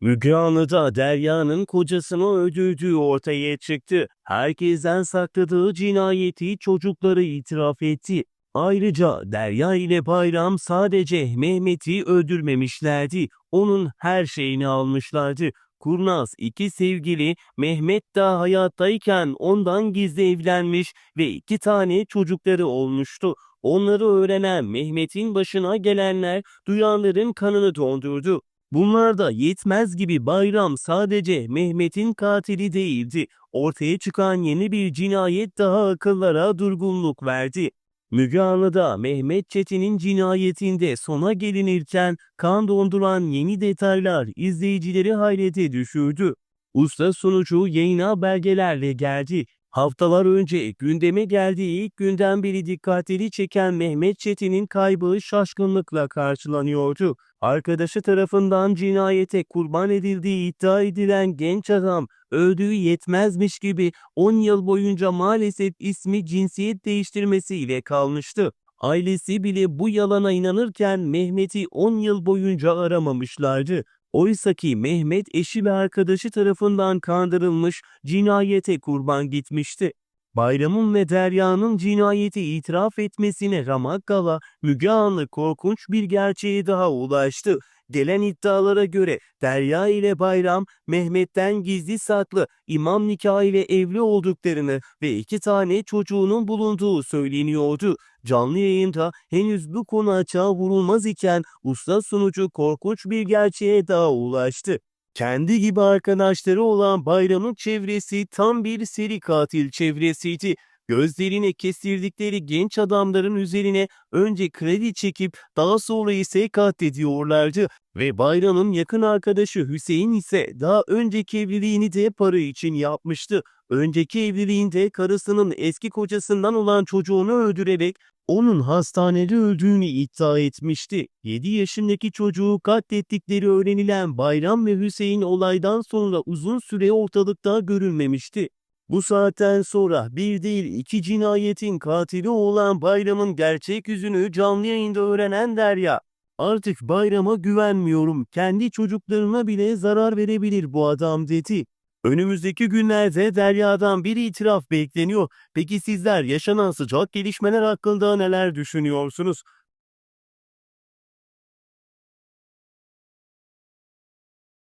Müge Anlı'da Derya'nın kocasını öldürdüğü ortaya çıktı. Herkesten sakladığı cinayeti çocukları itiraf etti. Ayrıca Derya ile Bayram sadece Mehmet'i öldürmemişlerdi. Onun her şeyini almışlardı. Kurnaz iki sevgili Mehmet daha hayattayken ondan gizli evlenmiş ve iki tane çocukları olmuştu. Onları öğrenen Mehmet'in başına gelenler duyanların kanını dondurdu. Bunlar da yetmez gibi Bayram sadece Mehmet'in katili değildi. Ortaya çıkan yeni bir cinayet daha akıllara durgunluk verdi. Müge Anlı'da Mehmet Çetin'in cinayetinde sona gelinirken kan donduran yeni detaylar izleyicileri hayrete düşürdü. Usta sonucu yayına belgelerle geldi. Haftalar önce gündeme geldiği ilk günden beri dikkatleri çeken Mehmet Çetin'in kaybı şaşkınlıkla karşılanıyordu. Arkadaşı tarafından cinayete kurban edildiği iddia edilen genç adam öldüğü yetmezmiş gibi 10 yıl boyunca maalesef ismi cinsiyet değiştirmesiyle kalmıştı. Ailesi bile bu yalana inanırken Mehmet'i 10 yıl boyunca aramamışlardı. Oysaki Mehmet eşi ve arkadaşı tarafından kandırılmış, cinayete kurban gitmişti. Bayram'ın ve Derya'nın cinayeti itiraf etmesine ramak kala Müge Anlı korkunç bir gerçeğe daha ulaştı. Gelen iddialara göre Derya ile Bayram Mehmet'ten gizli saklı imam nikahı ile evli olduklarını ve iki tane çocuğunun bulunduğu söyleniyordu. Canlı yayında henüz bu konu açığa vurulmaz iken usta sunucu korkunç bir gerçeğe daha ulaştı. Kendi gibi arkadaşları olan Bayram'ın çevresi tam bir seri katil çevresiydi. Gözlerine kestirdikleri genç adamların üzerine önce kredi çekip daha sonra ise katlediyorlardı. Ve Bayram'ın yakın arkadaşı Hüseyin ise daha önceki evliliğini de para için yapmıştı. Önceki evliliğinde karısının eski kocasından olan çocuğunu öldürerek onun hastanede öldüğünü iddia etmişti. 7 yaşındaki çocuğu katlettikleri öğrenilen Bayram ve Hüseyin olaydan sonra uzun süre ortalıkta görülmemişti. Bu saatten sonra bir değil iki cinayetin katili olan Bayram'ın gerçek yüzünü canlı yayında öğrenen Derya, artık Bayram'a güvenmiyorum, kendi çocuklarına bile zarar verebilir bu adam dedi. Önümüzdeki günlerde Derya'dan bir itiraf bekleniyor. Peki sizler yaşanan sıcak gelişmeler hakkında neler düşünüyorsunuz?